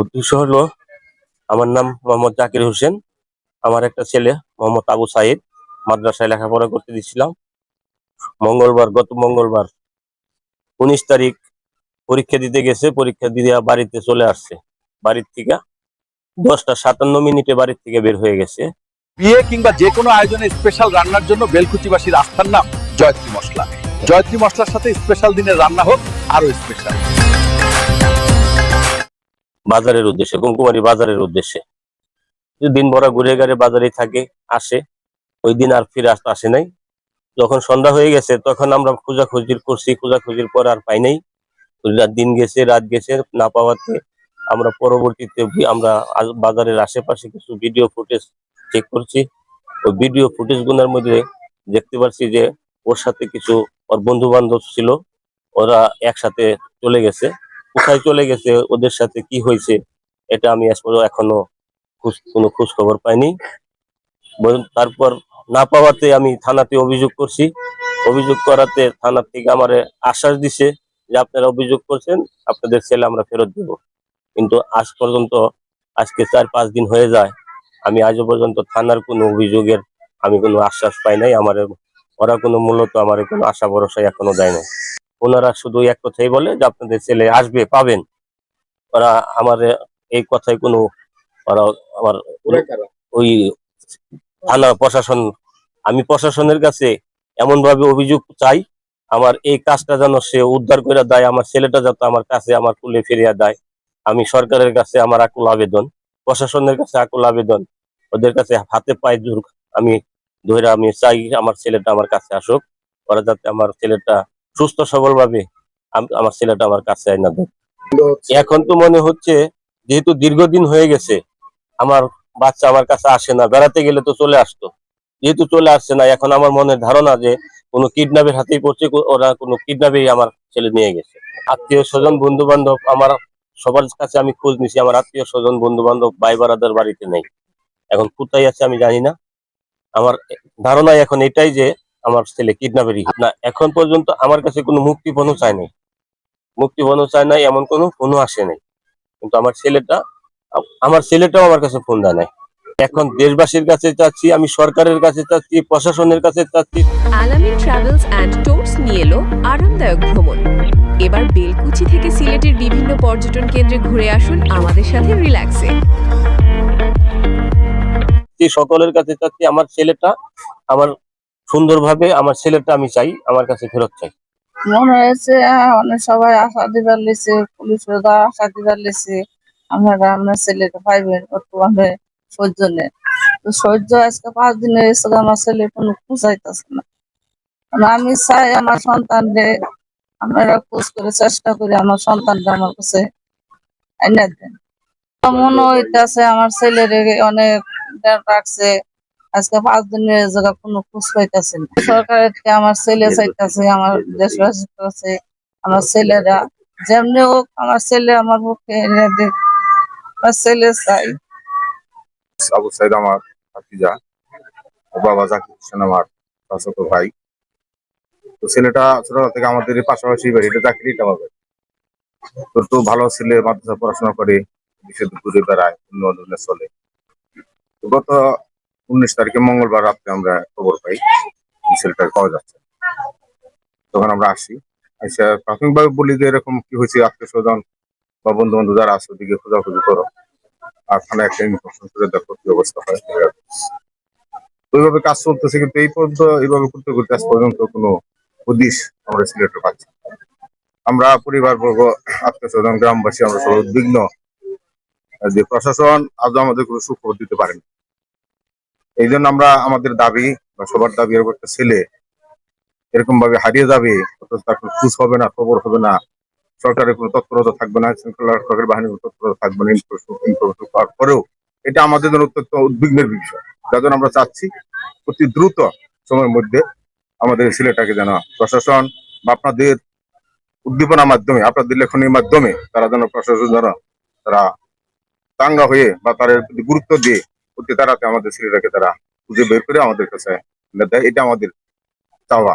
উদ্দেশ্য হলো, আমার নাম মোহাম্মদ জাকির হোসেন। আমার একটা ছেলে, মোহাম্মদ আবু সাইদ, মাদ্রাসায় লেখাপড়া করতে দিচ্ছিলাম মঙ্গলবার, গত মঙ্গলবার উনিশ তারিখ পরীক্ষা দিতে গেছে, পরীক্ষা দিয়ে বাড়িতে চলে আসছে। বাড়ির থেকে দশটা সাতান্ন মিনিটে বাড়ির থেকে বের হয়ে গেছে। বিয়ে কিংবা যে কোনো আয়োজনে স্পেশাল রান্নার জন্য বেলকুচিবাসীর আস্থার নাম জয়ত্রী মশলা। জয়ত্রী মশলার সাথে স্পেশাল দিনের রান্না হোক আরও স্পেশাল বাজারের উদ্দেশ্যে কুমকুমারী বাজারের উদ্দেশ্যে। দিন ভরা ঘুরে ঘুরে বাজারে থাকে, আসে, ওই দিন আর ফিরে আসতে আসে নাই। যখন সন্ধ্যা হয়ে গেছে, তখন আমরা খোঁজাখুঁজির করছি, খোঁজাখুঁজির পর আর পাই নাই। দিন গেছে, রাত গেছে, না পাওয়াতে আমরা পরবর্তীতে আমরা বাজারের আশেপাশে কিছু ভিডিও ফুটেজ চেক করছি। ওই ভিডিও ফুটেজগুলোর মধ্যে দেখতে পাচ্ছি যে, ওর সাথে কিছু ওর বন্ধু বান্ধব ছিল, ওরা একসাথে চলে গেছে। কোথায় চলে গেছে, ওদের সাথে কি হয়েছে, এটা আমি এখনও কোনো খোঁজ খবর পাইনি তারপর না পাওয়াতে আমি থানাতে অভিযোগ করছি। অভিযোগ করাতে থানা থেকে আমার আশ্বাস দিছে যে আপনারা অভিযোগ করছেন, আপনাদের ছেলে আমরা ফেরত দেব। কিন্তু আজ পর্যন্ত, আজকে চার পাঁচ দিন হয়ে যায়, আমি আজও পর্যন্ত থানার কোনো অভিযোগের আমি কোনো আশ্বাস পাই নাই। আমার ওরা কোনো মূলত আমার কোনো আশা ভরসা এখনও দেয় নাই। ওনারা শুধু এক কথাই বলে যে আপনাদের ছেলে আসবে পাবেন। ওরা আমার এই কথায় কোনো ওরা আমার ওই থানা প্রশাসন আমি প্রশাসনের কাছে এমন ভাবে অভিযোগ চাই আমার এই কাজটা যেন সে উদ্ধার করে দেয় আমার ছেলেটা যাতে আমার কাছে আমার কুলে ফিরিয়ে দেয়। আমি সরকারের কাছে আমার আকুল আবেদন প্রশাসনের কাছে আকুল আবেদন ওদের কাছে হাতে পায়ে আমি ধরে আমি চাই আমার ছেলেটা আমার কাছে আসুক ওরা যাতে আমার ছেলেটা সুস্থ সবল ভাবে আমার ছেলেটা আমার কাছে আইনা দেয়। এখন তো মনে হচ্ছে যেহেতু দীর্ঘদিন হয়ে গেছে আমার বাচ্চা আমার কাছে আসে না বেড়াতে গেলে তো চলে আসতো। যেহেতু চলে আসছে না এখন আমার মনের ধারণা যে কোনো কিডন্যাপের হাতেই পড়ছে ওরা কোনো কিডন্যাপেই আমার ছেলে নিয়ে গেছে। আত্মীয় স্বজন বন্ধু বান্ধব আমার সবার কাছে আমি খোঁজ নিছি আমার আত্মীয় স্বজন বন্ধু বান্ধব ভাই বারাদার বাড়িতে নেই। এখন কোথায় আছে আমি জানি না। আমার ধারণা এখন এটাই যে আমার ছেলে কিডন্যাপেরই না এখন পর্যন্ত আমার কাছে কোনো মুক্তিপণও চায় নাই। মুক্তিপণও চায় নাই এমন কোনো ফোনও আসে নাই। কিন্তু আমার ছেলেটা আমার ছেলেটাও আমার কাছে ফোন দেয় নাই। এখন দেশবাসীর কাছে চাচ্ছি আমি সরকারের কাছে চাচ্ছি প্রশাসনের কাছে চাচ্ছি। আলামিন ট্রাভেলস অ্যান্ড ট্যুরস নিয়ে এলো আরামদায়ক ভ্রমণ। এবার বেলকুচি থেকে সিলেটের বিভিন্ন পর্যটন কেন্দ্রে ঘুরে আসুন আমাদের সাথে রিল্যাক্সে সকলের কাছে চাচ্ছি আমার ছেলেটা আমার সুন্দরভাবে আমার ছেলেটা আমি চাই, আমার কাছে ফেরত চাই। মনে হয়েছে অনেক সবাই আশা দিবার লেছে পুলিশ আশা দিবার লেছে আপনারা আপনার ছেলেকে পাইবেন বর্তমানে সহ্য নেই। তো সহ্য আজকে পাঁচ দিনে এসে আমার ছেলে কোনো খুঁজাইতেছে না। আমি চাই আমার সন্তানকে আপনারা খোঁজ করে চেষ্টা করে আমার সন্তানকে আমার কাছে এনে দেন। মনে হইতেছে আমার ছেলের অনেক রাখছে আজকে পাঁচ দিনের জায়গা কোনো খোঁজ পাইতেছে না। সরকারের আমার ছেলে চাইতেছে, আমার দেশবাসীর কাছে আমার ছেলেরা। যেমনি হোক, আমার ছেলে আমার পক্ষে এনে আমার ছেলে চাই। আবু সাইদ আমার ভাতিজা বাবা জাকির হোসেন আমার চাচাতো ভাই। তো ছেলেটা ছোটবেলা থেকে আমাদের পাশাপাশি বাড়ি, এটা চাকরিটা বাড়ি তোর তো ভালো ছেলে মাদ্রাসা পড়াশোনা করে, দেশে ঘুরে বেড়ায় অন্য ধরনের চলে। গত উনিশ তারিখে মঙ্গলবার রাত্রে আমরা খবর পাই এই ছেলেটা পাওয়া যাচ্ছে। তখন আমরা আসি। আচ্ছা প্রাথমিকভাবে বলি যে এরকম কি হয়েছে? আত্মীয় স্বজন বা বন্ধু বান্ধব যারা আছে, ওদিকে খোঁজাখুঁজি করো। আর থানায় একটা ইনফরমেশন করে দেখো কি অবস্থা হয়। ওইভাবে কাজ চলতেছে, কিন্তু এই পর্যন্ত এইভাবে করতে করতে আজ পর্যন্ত কোনো হদিশ আমরা সিলেটে পাচ্ছি আমরা পরিবার বর্গ আত্মীয় স্বজন, গ্রামবাসী, আমরা সবাই উদ্বিগ্ন। যে প্রশাসন আজও আমাদের কোনো সুখবর দিতে পারেনি। এই জন্য আমরা আমাদের দাবি বা সবার দাবি এরকম একটা ছেলে এরকম ভাবে হারিয়ে যাবে তার কোনো হবে না, খবর হবে না। সরকারের কোনো তৎপরতা থাকবে না, শৃঙ্খলা রক্ষকের বাহিনীর কোনো তৎপরতা থাকবে না, ইনফরমেশন পাওয়ার পরেও। এটা আমাদের জন্য অত্যন্ত উদ্বিগ্নের বিষয়। যার জন্য আমরা চাচ্ছি অতি দ্রুত সময়ের মধ্যে আমাদের ছেলেটাকে যেন প্রশাসন বা আপনাদের উদ্দীপনার মাধ্যমে, আপনাদের লেখনের মাধ্যমে তারা যেন প্রশাসন যেন তারা চাঙ্গা হয়ে বা প্রতি গুরুত্ব দিয়ে অতি তাড়াতে আমাদের ছেলেটাকে তারা খুঁজে বের করে আমাদের কাছে এনে দেয়। এটা আমাদের চাওয়া।